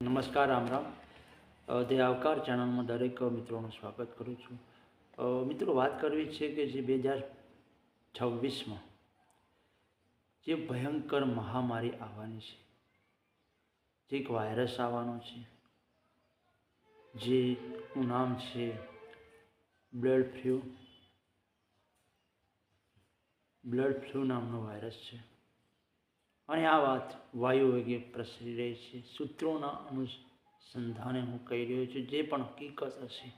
નમસ્કાર, રામ રામ. તે આવકાર ચેનલમાં દરેક મિત્રોનું સ્વાગત કરું છું. મિત્રો, વાત કરવી છે કે જે બે હજાર છવ્વીસમાં જે ભયંકર મહામારી આવવાની છે, જે એક વાયરસ આવવાનો છે જેનું નામ છે બ્લડ ફ્લૂ. બ્લડ ફ્લૂ નામનો વાયરસ છે. અને આ વાત વાયુ વેગે પ્રસરી રહી છે. સૂત્રોના અનુસંધાને હું કહી રહ્યો છું, જે પણ હકીકત હશે,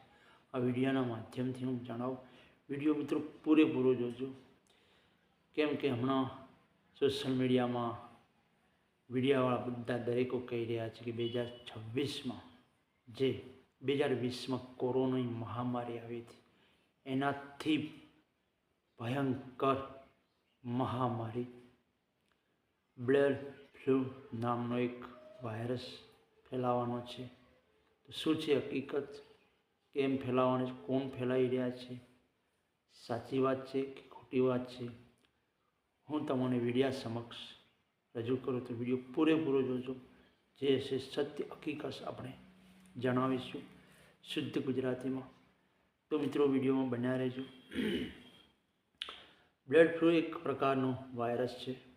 આ વિડીયોના માધ્યમથી હું જણાવું. વીડિયો મિત્રો પૂરેપૂરો જોજો. કેમ કે હમણાં સોશિયલ મીડિયામાં વિડીયાવાળા બધા દરેકો કહી રહ્યા છે કે બે હજાર છવ્વીસમાં જે બે હજાર વીસમાં કોરોનાની મહામારી આવી હતી, એનાથી ભયંકર મહામારી બ્લડ, ફ્લૂ નામનો એક વાયરસ ફેલાવાનો છે. તો શું છે હકીકત? કેમ ફેલાવાનો છે? કોણ ફેલાઈ રહ્યા છે? સાચી વાત છે કે ખોટી વાત છે? હું તમને વિડિયા સમક્ષ રજૂ કરું તો વીડિયો પૂરેપૂરો જોજો. જે છે સત્ય હકીકત આપણે જણાવીશું શુદ્ધ ગુજરાતીમાં. તો મિત્રો, વિડીયોમાં બન્યા રહેજો. બ્લડ ફ્લૂ એક પ્રકારનો વાયરસ છે.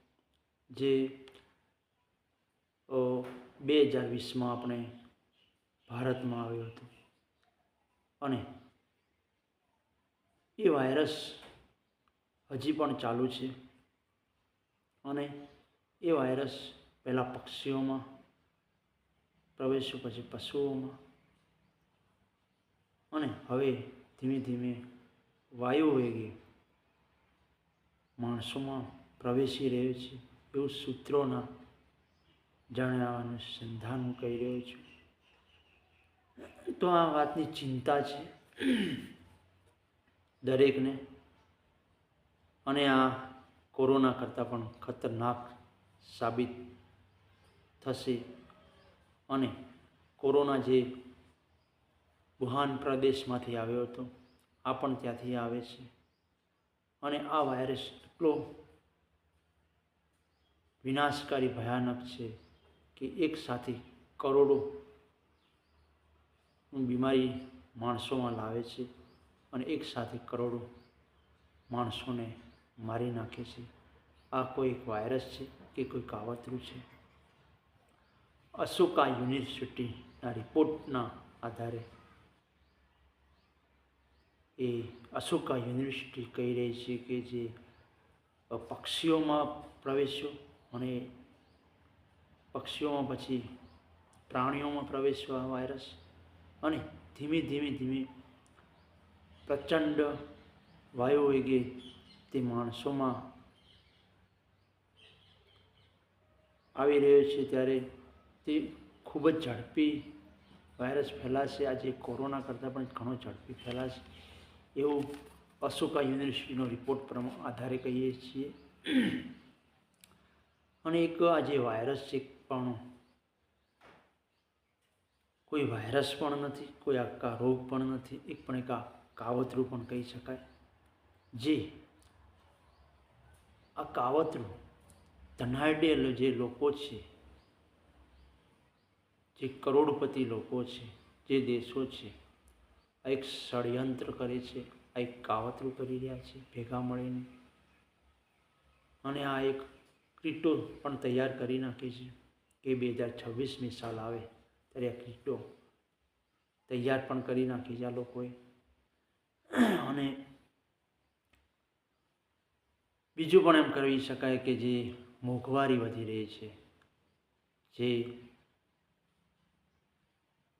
જે બે હજાર વીસમાં આપણે ભારતમાં આવ્યો હતો. અને એ વાયરસ હજી પણ ચાલુ છે. અને એ વાયરસ પહેલાં પક્ષીઓમાં પ્રવેશ્યો પછી પશુઓમાં. અને હવે ધીમે ધીમે વાયુ વેગે માણસોમાં પ્રવેશી રહ્યો છે. એવું સૂત્રોના જણાવવાનું સંધાન હું કહી રહ્યો છું. તો આ વાતની ચિંતા છે દરેકને અને આ કોરોના કરતાં પણ ખતરનાક સાબિત થશે અને કોરોના જે વુહાન પ્રદેશમાંથી આવ્યો હતો, આ પણ ત્યાંથી આવે છે. અને આ વાયરસ એટલો વિનાશકારી, ભયાનક છે કે એક સાથે કરોડો બીમારી માણસોમાં લાવે છે અને એક સાથે કરોડો માણસોને મારી નાખે છે. આ કોઈ એક વાયરસ છે કે કોઈ કાવતરું છે? અશોકા યુનિવર્સિટીના રિપોર્ટના આધારે એ અશોકા યુનિવર્સિટી કહી રહી છે કે જે પક્ષીઓમાં પ્રવેશ્યો અને પક્ષીઓમાં પછી પ્રાણીઓમાં પ્રવેશવા વાયરસ અને ધીમે ધીમે ધીમે પ્રચંડ વાયુ વેગે તે માણસોમાં આવી રહ્યો છે ત્યારે તે ખૂબ જ ઝડપી વાયરસ ફેલાશે. આજે કોરોના કરતાં પણ ઘણો ઝડપી ફેલાશે. એવું અશોકા યુનિવર્સિટીનો રિપોર્ટ પર આધારે કહીએ છીએ. અને એક આ જે વાયરસ છે પણ કોઈ વાયરસ પણ નથી, કોઈ આખા રોગ પણ નથી, એક પણ એક આ કાવતરું પણ કહી શકાય. જે આ કાવતરું ધનાઢ્ય જે લોકો છે, જે કરોડપતિ લોકો છે, જે દેશો છે, આ એક ષડયંત્ર કરે છે, આ એક કાવતરું કરી રહ્યા છે, ભેગા મળીને. અને આ એક કીટો પણ તૈયાર કરી નાખી છે કે બે હજાર છવ્વીસમી સાલ આવે ત્યારે આ કીટો તૈયાર પણ કરી નાખી છે આ લોકોએ. અને બીજું પણ એમ કરી શકાય કે જે મોંઘવારી વધી રહી છે, જે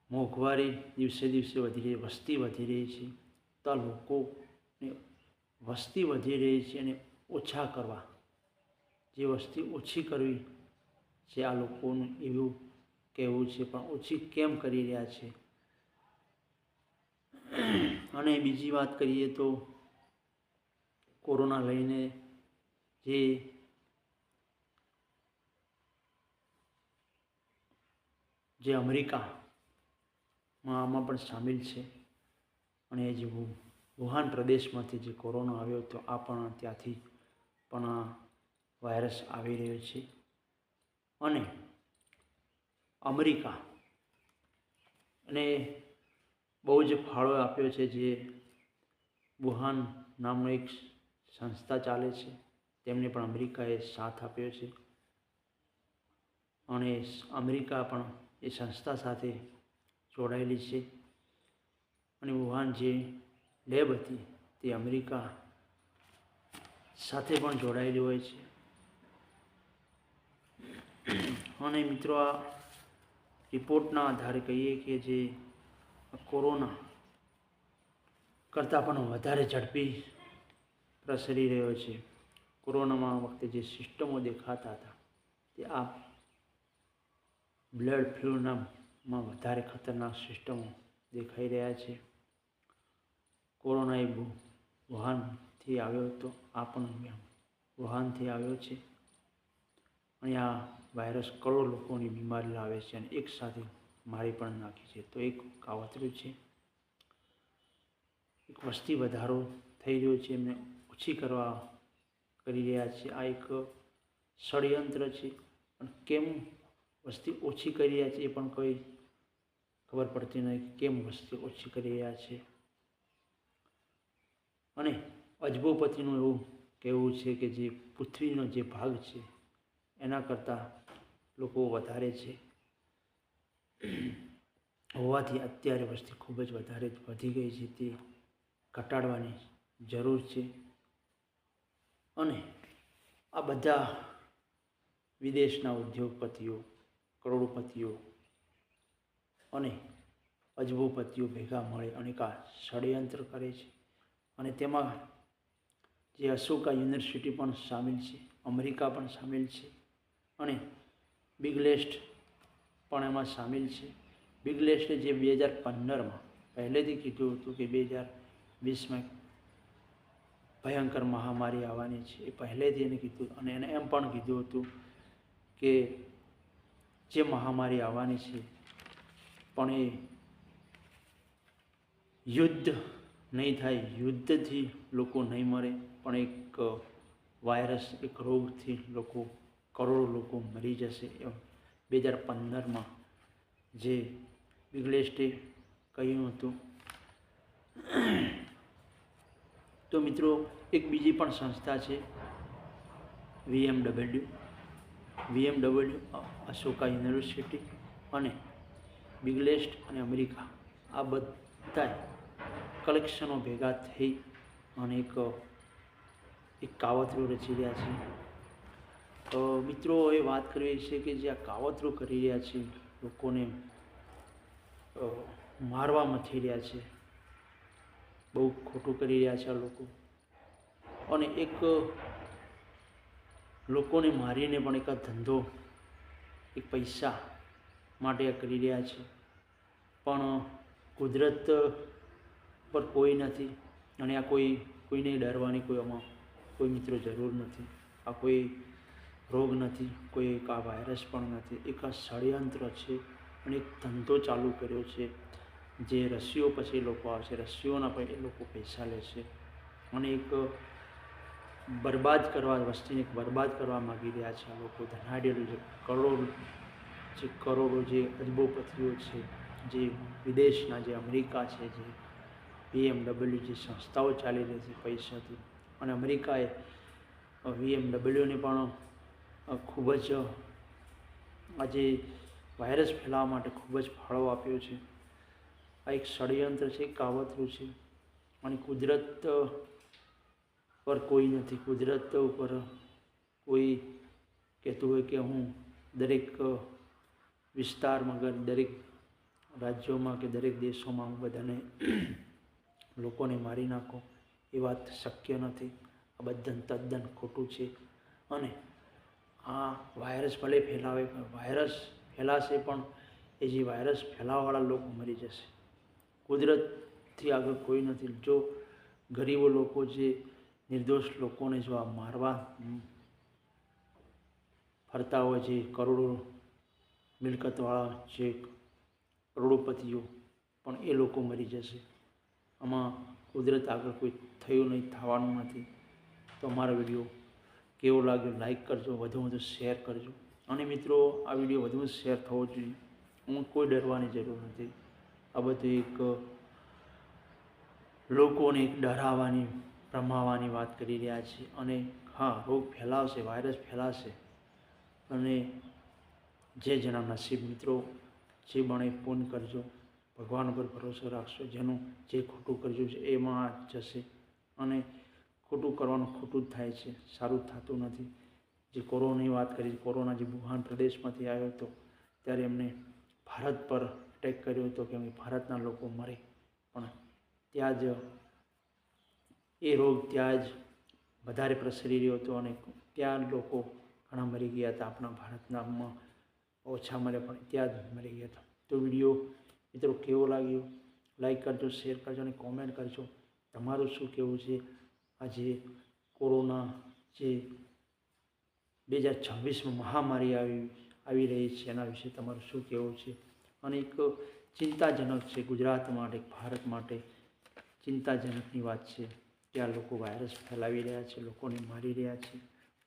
મોંઘવારી દિવસે દિવસે વધી રહી, વસ્તી વધી રહી છે, તો આ લોકોને વસ્તી વધી રહી છે અને ઓછા કરવા જે વસ્તી ઓછી કરવી જે આ લોકોનું એવું કહેવું છે, પણ ઓછી કેમ કરી રહ્યા છે? અને બીજી વાત કરીએ તો કોરોના લઈને જે જે અમેરિકામાં આમાં પણ સામેલ છે અને જે વુહાન પ્રદેશમાંથી જે કોરોના આવ્યો હતો આ પણ ત્યાંથી પણ વાયરસ આવી રહ્યો છે. અને અમેરિકા અને બહુ જ ફાળો આપ્યો છે જે વુહાન નામનો એક સંસ્થા ચાલે છે. તેમને પણ અમેરિકાએ સાથ આપ્યો છે. અને અમેરિકા પણ એ સંસ્થા સાથે જોડાયેલી છે. અને વુહાન જે લેબ હતી તે અમેરિકા સાથે પણ જોડાયેલી હોય છે. અને મિત્રો, આ રિપોર્ટના આધારે કહીએ કે જે કોરોના કરતાં પણ વધારે ઝડપી પ્રસરી રહ્યો છે. કોરોનામાં વખતે જે સિસ્ટમો દેખાતા હતા, તે આ બ્લડ ફ્લૂનામાં વધારે ખતરનાક સિસ્ટમો દેખાઈ રહ્યા છે. કોરોના એ વુહાન વુહાનથી આવ્યો હતો, આ પણ વુહાનથી આવ્યો છે. આ વાયરસ કરોડો લોકોની બીમારી લાવે છે અને એકસાથે મારી પણ નાખી છે. તો એક કાવતરું છે. એક વસ્તી વધારો થઈ રહ્યો છે. એમને ઓછી કરવા કરી રહ્યા છે. આ એક ષડયંત્ર છે. પણ કેમ વસ્તી ઓછી કરી રહ્યા છે એ પણ કોઈ ખબર પડતી નથી કેમ વસ્તી ઓછી કરી રહ્યા છે. અને અજબોપતિનું એવું કહેવું છે કે જે પૃથ્વીનો જે ભાગ છે એના કરતાં લોકો વધારે છે. હોવાથી અત્યારે વસ્તી ખૂબ જ વધારે વધી ગઈ છે તે ઘટાડવાની જરૂર છે. અને આ બધા વિદેશના ઉદ્યોગપતિઓ, કરોડપતિઓ અને અજબોપતિઓ ભેગા મળે અને કા ષડયંત્ર કરે છે. અને તેમાં જે અશોકા યુનિવર્સિટી પણ સામેલ છે, અમેરિકા પણ સામેલ છે. અને બિગલેસ્ટ પણ એમાં સામેલ છે. બિગલેસ્ટે જે બે હજાર પંદરમાં પહેલેથી કીધું હતું કે બે હજાર વીસમાં ભયંકર મહામારી આવવાની છે. એ પહેલેથી એને કીધું અને એને એમ પણ કીધું હતું કે જે મહામારી આવવાની છે પણ એ યુદ્ધ નહીં થાય, યુદ્ધથી લોકો નહીં મરે, પણ એક વાયરસ, એક રોગથી લોકો કરોડો લોકો મરી જશે એમ. બે હજાર પંદરમાં જે બિગલેસ્ટે કહ્યું હતું. તો મિત્રો, એક બીજી પણ સંસ્થા છે વીએમડબલ્યુ વીએમડબલ્યુ અશોકા યુનિવર્સિટી અને બિગલેસ્ટ અને અમેરિકા. આ બધા કલેક્શનો ભેગા થઈ અને એક એક કાવતરું રચી રહ્યા છે. મિત્રો એ વાત કરવી છે કે જે આ કાવતરું કરી રહ્યા છે, લોકોને મારવા મથી રહ્યા છે. બહુ ખોટું કરી રહ્યા છે આ લોકો. અને એક, લોકોને મારીને પણ એક ધંધો, એક પૈસા માટે આ કરી રહ્યા છે. પણ કુદરત પર કોઈ નથી અને આ કોઈ, કોઈને ડરવાની કોઈ આમાં કોઈ મિત્રો જરૂર નથી. આ કોઈ રોગ નથી, કોઈ એક આ વાયરસ પણ નથી, એક આ ષડયંત્ર છે અને એક ધંધો ચાલુ કર્યો છે. જે રસીઓ પછી લોકો આવશે રસીઓના પણ એ લોકો પૈસા લેશે અને એક બરબાદ કરવા, વસ્તીને બરબાદ કરવા માગી રહ્યા છે આ લોકો. ધનાઢ્યો જે કરોડ, જે કરોડો જે અજબોપતિઓ છે, જે વિદેશના, જે અમેરિકા છે, જે બીએમડબલ્યુ જે સંસ્થાઓ ચાલી રહી છે પૈસાથી. અને અમેરિકાએ વીએમડબલ્યુને પણ ખૂબ જ, આજે વાયરસ ફેલાવવા માટે ખૂબ જ ફાળો આપ્યો છે. આ એક ષડયંત્ર છે, કાવતરું છે. અને કુદરત પર કોઈ નથી. કુદરત ઉપર કોઈ કહેતું હોય કે હું દરેક વિસ્તારમાં દરેક રાજ્યોમાં કે દરેક દેશોમાં હું બધાને લોકોને મારી નાખો એ વાત શક્ય નથી. આ બધા તદ્દન ખોટું છે. અને વાયરસ ભલે ફેલાવે, પણ વાયરસ ફેલાશે પણ એ જે વાયરસ ફેલાવવાવાળા લોકો મરી જશે. કુદરતથી આગળ કોઈ નથી. જો ગરીબો લોકો જે નિર્દોષ લોકોને જો આ મારવા ફરતા હોય જે કરોડો મિલકતવાળા, જે કરોડોપતિઓ, પણ એ લોકો મરી જશે. આમાં કુદરત આગળ કોઈ થયું નહીં, થવાનું નથી. તો અમારો વીડિયો કેવો લાગ્યો? લાઇક કરજો, વધુ વધુ શેર કરજો. અને મિત્રો, આ વીડિયો વધુ શેર થવો જોઈએ. હું કોઈ ડરવાની જરૂર નથી. આ બધું એક, લોકોને એક ડરાવવાની ભ્રમાવાની વાત કરી રહ્યા છે અને હા, રોગ ફેલાવશે વાયરસ ફેલાશે અને જે જેના નસીબ મિત્રો, જે બને પૂન કરજો. ભગવાન ઉપર ભરોસો રાખશો. જેનું જે ખોટું કરજો છે, એમાં જશે. અને ખોટું કરવાનું ખોટું જ થાય છે, સારું થતું નથી. જે કોરોનાની વાત કરી કોરોના જે વુહાન પ્રદેશમાંથી આવ્યો હતો, ત્યારે એમને ભારત પર અટેક કર્યો હતો કે ભારતના લોકો મરે. પણ ત્યાં જ એ રોગ ત્યાં જ વધારે પ્રસરી રહ્યો હતો અને ત્યાં લોકો ઘણા મરી ગયા હતા આપણા ભારતનામાં ઓછા મરે પણ ત્યાં જ મરી ગયા હતા. તો વીડિયો મિત્રો કેવો લાગ્યો? લાઈક કરજો શેર કરજો અને કોમેન્ટ કરજો. તમારું શું કહેવું છે? આજે કોરોના જે બે હજાર છવ્વીસમાં મહામારી આવી આવી રહી છે, એના વિશે તમારું શું કહેવું છે? અને એક ચિંતાજનક છે, ગુજરાત માટે, ભારત માટે ચિંતાજનકની વાત છે, કે આ લોકો વાયરસ ફેલાવી રહ્યા છે, લોકોને મારી રહ્યા છે,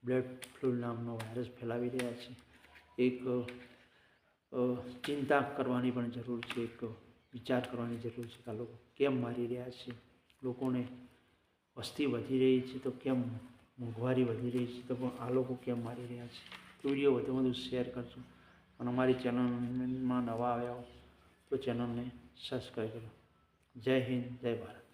બ્લડ ફ્લૂ નામનો વાયરસ ફેલાવી રહ્યા છે. એક ચિંતા કરવાની પણ જરૂર છે, એક વિચાર કરવાની જરૂર છે કે આ લોકો કેમ મારી રહ્યા છે? લોકોને વસ્તી વધી રહી છે તો કેમ મોંઘવારી વધી રહી છે તો પણ આ લોકો કેમ મારી રહ્યા છે? તો વીડિયો વધુ વધુ શેર કરજો. અને અમારી ચેનલમાં નવા આવ્યા હો તો ચેનલને સબસ્ક્રાઈબ કરો. જય હિન્દ, જય ભારત.